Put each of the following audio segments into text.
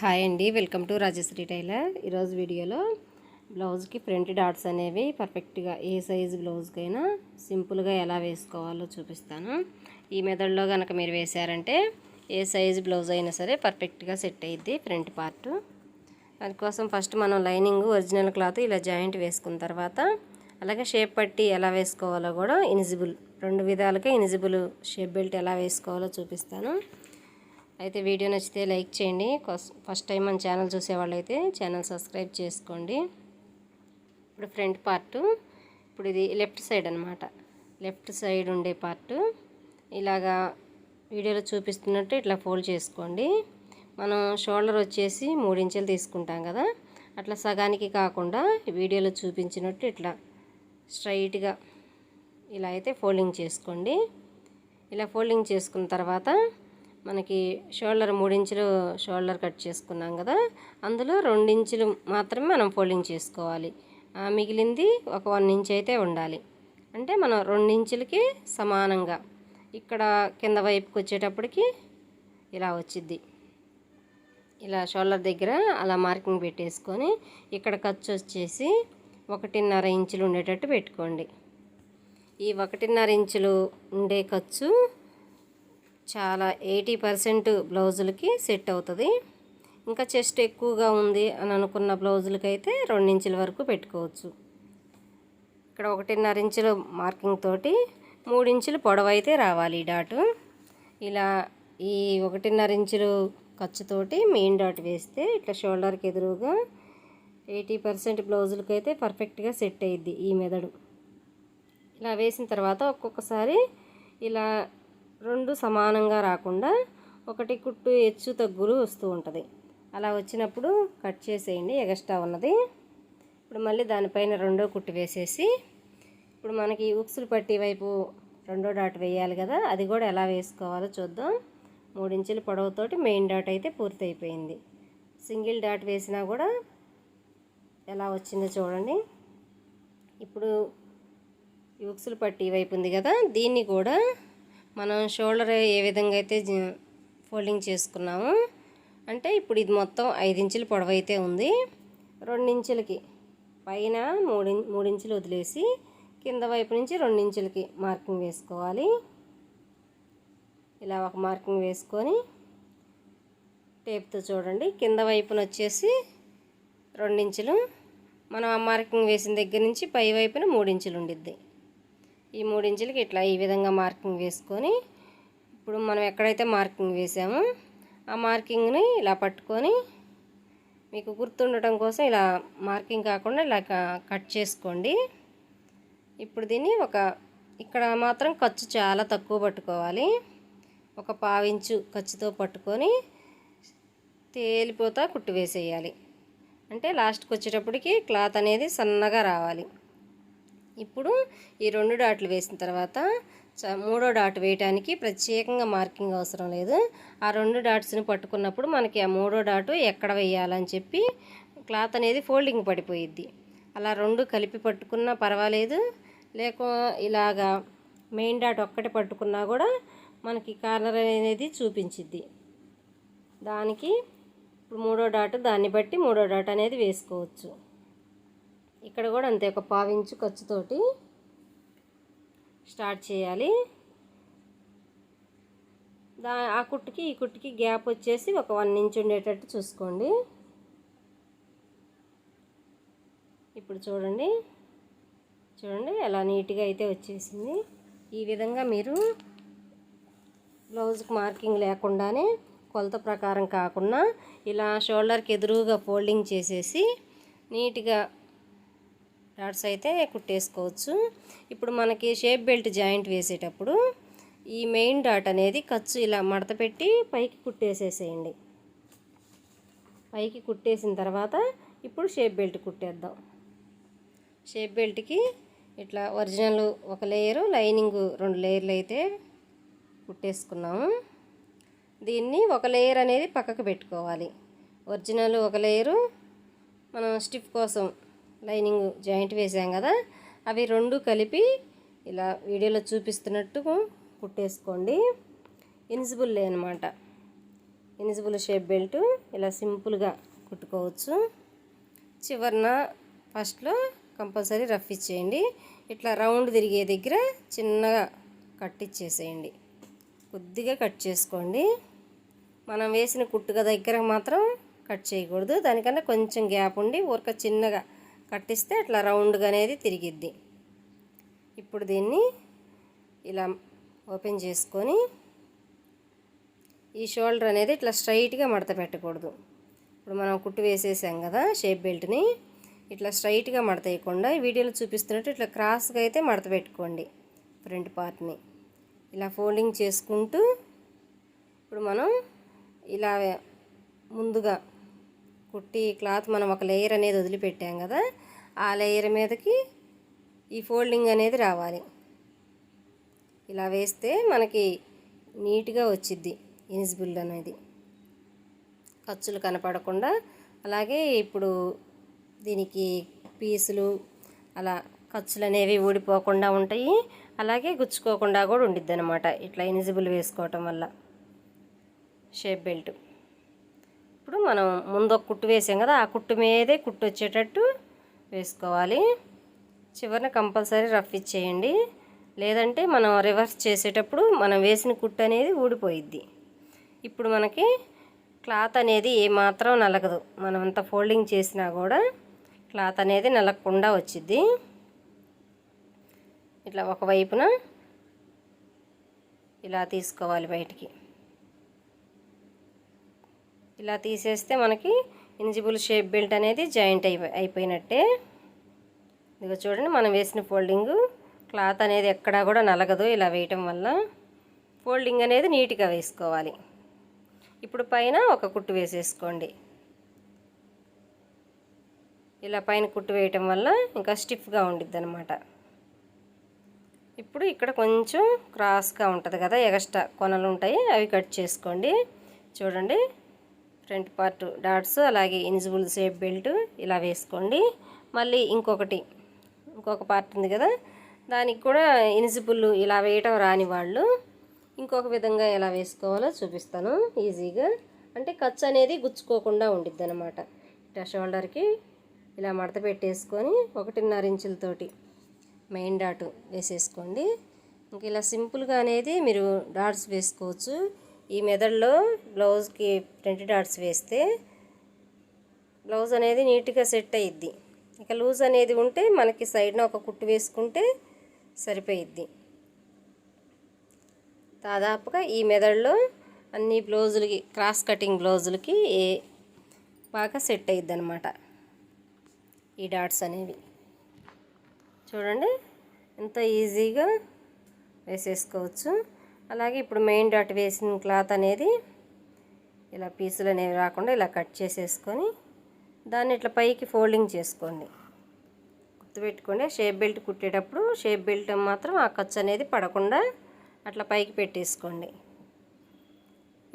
Hi అండి welcome to Rajshri tailor. ఈరోజు వీడియోలో బ్లౌజ్కి ప్రింట్ డాట్స్ అనేవి పర్ఫెక్ట్గా ఏ సైజు బ్లౌజ్కైనా సింపుల్గా ఎలా వేసుకోవాలో చూపిస్తాను. ఈ మెథడ్లో కనుక మీరు వేశారంటే ఏ సైజు బ్లౌజ్ అయినా సరే పర్ఫెక్ట్గా సెట్ అయ్యిద్ది ఫ్రంట్ పార్ట్. దానికోసం ఫస్ట్ మనం లైనింగ్ ఒరిజినల్ క్లాత్ ఇలా జాయింట్ వేసుకున్న తర్వాత అలాగే షేప్ పట్టి ఎలా వేసుకోవాలో కూడా ఇనిజిబుల్ రెండు విధాలుగా ఇనిజిబుల్ షేప్ బెల్ట్ ఎలా వేసుకోవాలో చూపిస్తాను. అయితే వీడియో నచ్చితే లైక్ చేయండి. కొస్- ఫస్ట్ టైం మన ఛానల్ చూసేవాళ్ళైతే ఛానల్ సబ్స్క్రైబ్ చేసుకోండి. ఇప్పుడు ఫ్రంట్ పార్ట్ ఇప్పుడు ఇది లెఫ్ట్ సైడ్ అనమాట లెఫ్ట్ సైడ్ ఉండే పార్ట్. ఇలాగా వీడియోలో చూపిస్తున్నట్టు ఇట్లా ఫోల్డ్ చేసుకోండి. మనం షోల్డర్ వచ్చేసి మూడించెలు తీసుకుంటాం కదా. అట్లా సగానికి కాకుండా వీడియోలో చూపించినట్టు ఇట్లా స్ట్రైట్గా ఇలా అయితే ఫోల్డింగ్ చేసుకోండి. ఇలా ఫోల్డింగ్ చేసుకున్న తర్వాత మనకి షోల్డర్ మూడించులు షోల్డర్ కట్ చేసుకున్నాం కదా అందులో రెండించులు మాత్రమే మనం ఫోల్డింగ్ చేసుకోవాలి. మిగిలింది ఒక వన్ ఇంచ్ అయితే ఉండాలి. అంటే మనం రెండించులకి సమానంగా ఇక్కడ కింద వైపుకి వచ్చేటప్పటికి ఇలా వచ్చిద్ది. ఇలా షోల్డర్ దగ్గర అలా మార్కింగ్ పెట్టేసుకొని ఇక్కడ ఖర్చు వచ్చేసి ఒకటిన్నర ఇంచులు ఉండేటట్టు పెట్టుకోండి. ఈ ఒకటిన్నర ఇంచులు ఉండే ఖర్చు చాలా ఎయిటీ పర్సెంట్ బ్లౌజులకి సెట్ అవుతుంది. ఇంకా చెస్ట్ ఎక్కువగా ఉంది అని అనుకున్న బ్లౌజులకైతే రెండించుల వరకు పెట్టుకోవచ్చు. ఇక్కడ ఒకటిన్నర ఇంచులు మార్కింగ్ తోటి మూడు ఇంచులు పొడవు అయితే రావాలి ఈ డాటు. ఇలా ఈ ఒకటిన్నర ఇంచులు ఖర్చుతోటి మెయిన్ డాట్ వేస్తే ఇట్లా షోల్డర్కి ఎదురుగా ఎయిటీ పర్సెంట్ బ్లౌజులకి అయితే పర్ఫెక్ట్గా సెట్ అయ్యిద్ది ఈ మెదడు. ఇలా వేసిన తర్వాత ఒక్కొక్కసారి ఇలా రెండు సమానంగా రాకుండా ఒకటి కుట్టు హెచ్చు తగ్గులు వస్తూ ఉంటుంది. అలా వచ్చినప్పుడు కట్ చేసేయండి ఎగస్ట్రా ఉన్నది. ఇప్పుడు మళ్ళీ దానిపైన రెండో కుట్టు వేసేసి ఇప్పుడు మనకి ఉక్సులు పట్టి వైపు రెండో డాట్ వేయాలి కదా అది కూడా ఎలా వేసుకోవాలో చూద్దాం. మూడించులు పొడవుతోటి మెయిన్ డాట్ అయితే పూర్తి అయిపోయింది సింగిల్ డాట్ వేసినా కూడా ఎలా వచ్చిందో చూడండి. ఇప్పుడు ఉక్సులు పట్టి వైపు ఉంది కదా దీన్ని కూడా మనం షోల్డర్ ఏ విధంగా అయితే జ- ఫోల్డింగ్ చేసుకున్నాము అంటే ఇప్పుడు ఇది మొత్తం ఐదు ఇంచుల పొడవు అయితే ఉంది. రెండించులకి పైన మూడి మూడించులు వదిలేసి కింద వైపు నుంచి రెండించులకి మార్కింగ్ వేసుకోవాలి. ఇలా ఒక మార్కింగ్ వేసుకొని టేప్తో చూడండి. కింద వైపున వచ్చేసి రెండించులు. మనం ఆ మార్కింగ్ వేసిన దగ్గర నుంచి పై వైపున మూడించులు ఉండిద్ది. ఈ మూడించులకి ఇట్లా ఈ విధంగా మార్కింగ్ వేసుకొని ఇప్పుడు మనం ఎక్కడైతే మార్కింగ్ వేసామో ఆ మార్కింగ్ని ఇలా పట్టుకొని మీకు గుర్తుండటం కోసం ఇలా మార్కింగ్ కాకుండా ఇలా కట్ చేసుకోండి. ఇప్పుడు దీన్ని ఒక ఇక్కడ మాత్రం ఖర్చు చాలా తక్కువ పట్టుకోవాలి. ఒక పావించు ఖర్చుతో పట్టుకొని తేలిపోతా కుట్టు వేసేయాలి. అంటే లాస్ట్కి వచ్చేటప్పటికి క్లాత్ అనేది సన్నగా రావాలి. ఇప్పుడు ఈ రెండు డాట్లు వేసిన తర్వాత చ- మూడో డాట్ వేయటానికి ప్రత్యేకంగా మార్కింగ్ అవసరం లేదు. ఆ రెండు డాట్స్ని పట్టుకున్నప్పుడు మనకి ఆ మూడో డాటు ఎక్కడ వేయాలని చెప్పి క్లాత్ అనేది ఫోల్డింగ్ పడిపోయిద్ది. అలా రెండు కలిపి పట్టుకున్నా పర్వాలేదు. లేక ఇలాగా మెయిన్ డాట్ ఒక్కటి పట్టుకున్నా కూడా మనకి కార్నర్ అనేది చూపించిద్ది. దానికి ఇప్పుడు మూడో డాట్ దాన్ని బట్టి మూడో డాట్ అనేది వేసుకోవచ్చు. ఇక్కడ కూడా అంతే ఒక పావించు ఖర్చుతోటి స్టార్ట్ చేయాలి. దా ఆ కుట్టుకి ఈ కుట్టుకి గ్యాప్ వచ్చేసి ఒక వన్ ఇంచ్ ఉండేటట్టు చూసుకోండి. ఇప్పుడు చూడండి చూడండి ఎలా నీట్గా అయితే వచ్చేసింది. ఈ విధంగా మీరు బ్లౌజ్కి మార్కింగ్ లేకుండానే కొలత ప్రకారం కాకుండా ఇలా షోల్డర్కి ఎదురుగా ఫోల్డింగ్ చేసేసి నీట్గా డాట్స్ అయితే కుట్టేసుకోవచ్చు. ఇప్పుడు మనకి షేప్ బెల్ట్ జాయింట్ వేసేటప్పుడు ఈ మెయిన్ డాట్ అనేది ఖర్చు ఇలా మడత పెట్టి పైకి కుట్టేసేసేయండి. పైకి కుట్టేసిన తర్వాత ఇప్పుడు షేప్ బెల్ట్ కుట్టేద్దాం. షేప్ బెల్ట్కి ఇట్లా ఒరిజినల్ ఒక లేయరు లైనింగ్ రెండు లేయర్లు అయితే కుట్టేసుకున్నాము. దీన్ని ఒక లేయర్ అనేది పక్కకు పెట్టుకోవాలి. ఒరిజినల్ ఒక లేయరు మనం స్టిఫ్ కోసం లైనింగ్ జాయింట్ వేసాం కదా అవి రెండు కలిపి ఇలా వీడియోలో చూపిస్తున్నట్టు కుట్టేసుకోండి. ఇన్సిబుల్లే అనమాట ఇనిజిబుల్ షేప్ బెల్ట్ ఇలా సింపుల్గా కుట్టుకోవచ్చు. చివరిన ఫస్ట్లో కంపల్సరీ రఫ్ ఇచ్చేయండి. ఇట్లా రౌండ్ తిరిగే దగ్గర చిన్నగా కట్ ఇచ్చేసేయండి. కొద్దిగా కట్ చేసుకోండి. మనం వేసిన కుట్టుక దగ్గర మాత్రం కట్ చేయకూడదు. దానికన్నా కొంచెం గ్యాప్ ఉండి ఊరక చిన్నగా కట్టిస్తే అట్లా రౌండ్గా అనేది తిరిగిద్ది. ఇప్పుడు దీన్ని ఇలా ఓపెన్ చేసుకొని ఈ షోల్డర్ అనేది ఇట్లా స్ట్రైట్గా మడత పెట్టకూడదు. ఇప్పుడు మనం కుట్టు వేసేసాం కదా షేప్ బెల్ట్ని ఇట్లా స్ట్రైట్గా మడత వేయకుండా వీడియోలో చూపిస్తున్నట్టు ఇట్లా క్రాస్గా అయితే మడత పెట్టుకోండి ఫ్రంట్ పార్ట్ని. ఇలా ఫోల్డింగ్ చేసుకుంటూ ఇప్పుడు మనం ఇలా ముందుగా కుట్టి క్లాత్ మనం ఒక లేయర్ అనేది వదిలిపెట్టాం కదా ఆ లేయర్ మీదకి ఈ ఫోల్డింగ్ అనేది రావాలి. ఇలా వేస్తే మనకి నీట్గా వచ్చిద్ది ఇనిజిబుల్ అనేది. ఖర్చులు కనపడకుండా అలాగే ఇప్పుడు దీనికి పీసులు అలా ఖర్చులు అనేవి ఊడిపోకుండా ఉంటాయి. అలాగే గుచ్చుకోకుండా కూడా ఉండిద్ది అనమాట ఇట్లా ఇనిజిబుల్ వేసుకోవటం వల్ల. Shape belt. ఇప్పుడు మనం ముందు ఒక కుట్టు వేసాం కదా ఆ కుట్టు మీదే కుట్టు వచ్చేటట్టు వేసుకోవాలి. చివరిన కంపల్సరీ రఫ్ ఇచ్చేయండి. లేదంటే మనం రివర్స్ చేసేటప్పుడు మనం వేసిన కుట్టు అనేది ఊడిపోయిద్ది. ఇప్పుడు మనకి క్లాత్ అనేది ఏమాత్రం నలగదు. మనం అంత ఫోల్డింగ్ చేసినా కూడా క్లాత్ అనేది నలగకుండా వచ్చిద్ది. ఇట్లా ఒకవైపున ఇలా తీసుకోవాలి బయటికి. ఇలా తీసేస్తే మనకి ఇన్జిబుల్ షేప్ బెల్ట్ అనేది జాయింట్ అయిపోయి అయిపోయినట్టే. ఇదిగో చూడండి మనం వేసిన ఫోల్డింగ్. క్లాత్ అనేది ఎక్కడా కూడా నలగదు ఇలా వేయటం వల్ల. ఫోల్డింగ్ అనేది నీట్గా వేసుకోవాలి. ఇప్పుడు పైన ఒక కుట్టు వేసేసుకోండి. ఇలా పైన కుట్టు వేయటం వల్ల ఇంకా స్టిఫ్గా ఉండిద్ది అనమాట ఇప్పుడు ఇక్కడ కొంచెం క్రాస్గా ఉంటుంది కదా ఎగస్ట్రా కొనలు ఉంటాయి అవి కట్ చేసుకోండి. చూడండి. ఫ్రంట్ పార్ట్ డాట్స్ అలాగే ఇనిజిబుల్ షేప్ బెల్ట్ ఇలా వేసుకోండి. మళ్ళీ ఇంకొకటి ఇంకొక పార్ట్ ఉంది కదా దానికి కూడా ఇనిజిబుల్ ఇలా వేయటం రాని వాళ్ళు ఇంకొక విధంగా ఎలా వేసుకోవాలో చూపిస్తాను ఈజీగా. అంటే ఖర్చు అనేది గుచ్చుకోకుండా ఉండిద్ది అనమాట ఇట్లా షోల్డర్కి ఇలా మడత పెట్టేసుకొని ఒకటిన్నర ఇంచులతోటి మెయిన్ డాట్ వేసేసుకోండి. ఇంక ఇలా సింపుల్గా అనేది మీరు డాట్స్ వేసుకోవచ్చు. ఈ మెదడులో బ్లౌజ్కి ప్రింట్ డాట్స్ వేస్తే బ్లౌజ్ అనేది నీట్గా సెట్ అయ్యిద్ది ఇక లూజ్ అనేది ఉంటే మనకి సైడ్న ఒక కుట్టు వేసుకుంటే సరిపోయిద్ది. దాదాపుగా ఈ మెదడులో అన్ని బ్లౌజులకి క్రాస్ కటింగ్ బ్లౌజులకి ఏ బాగా సెట్ అయ్యిద్ది అనమాట ఈ డాట్స్ అనేవి. చూడండి ఎంత ఈజీగా వేసేసుకోవచ్చు. అలాగే ఇప్పుడు మెయిన్ డాట్ వేసిన క్లాత్ అనేది ఇలా పీసులు అనేవి రాకుండా ఇలా కట్ చేసేసుకొని దాన్ని ఇట్లా పైకి ఫోల్డింగ్ చేసుకోండి. గుర్తుపెట్టుకోండి షేప్ బెల్ట్ కుట్టేటప్పుడు షేప్ బెల్ట్ మాత్రం ఆ ఖర్చు అనేది పడకుండా అట్లా పైకి పెట్టేసుకోండి.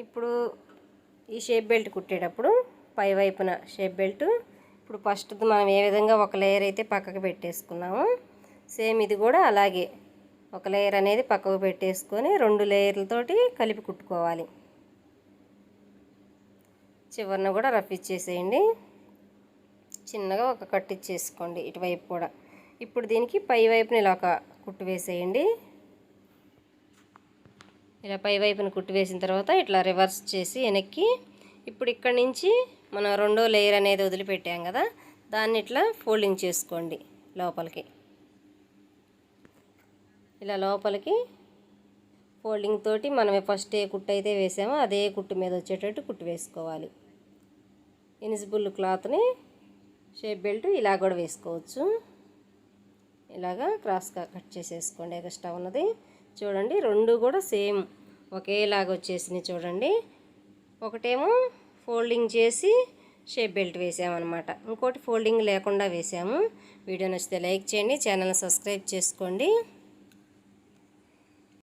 ఇప్పుడు ఈ షేప్ బెల్ట్ కుట్టేటప్పుడు పై వైపున షేప్ బెల్ట్ ఇప్పుడు ఫస్ట్ మనం ఏ విధంగా ఒక లేయర్ అయితే పక్కకు పెట్టేసుకున్నామో సేమ్ ఇది కూడా అలాగే. ఒక లేయర్ అనేది పక్కకు పెట్టేసుకొని రెండు లేయర్లతోటి కలిపి కుట్టుకోవాలి. చివరిన కూడా రఫ్ ఇచ్చేసేయండి. చిన్నగా ఒక కట్ ఇచ్చేసుకోండి ఇటువైపు కూడా. ఇప్పుడు దీనికి పై వైపుని ఇలా ఒక కుట్టు వేసేయండి. ఇలా పై వైపుని కుట్టు వేసిన తర్వాత ఇట్లా రివర్స్ చేసి వెనక్కి ఇప్పుడు ఇక్కడ నుంచి మనం రెండో లేయర్ అనేది వదిలిపెట్టాం కదా దాన్ని ఇట్లా ఫోల్డింగ్ చేసుకోండి లోపలికి. ఇలా లోపలికి ఫోల్డింగ్ తోటి మనం ఫస్ట్ ఏ కుట్టు అయితే వేసామో అదే కుట్టు మీద వచ్చేటట్టు కుట్టు వేసుకోవాలి. ఇన్సిబుల్ క్లాత్ని షేప్ బెల్ట్ ఇలా కూడా వేసుకోవచ్చు. ఇలాగా క్రాస్గా కట్ చేసేసుకోండి. ఎక్స్ట్రా ఉన్నది. చూడండి రెండు కూడా సేమ్ ఒకేలాగా వచ్చేసినాయి చూడండి. ఒకటేమో ఫోల్డింగ్ చేసి షేప్ బెల్ట్ వేసామన్నమాట. ఇంకోటి ఫోల్డింగ్ లేకుండా వేసాము. వీడియో నచ్చితే లైక్ చేయండి ఛానల్ సబ్స్క్రైబ్ చేసుకోండి.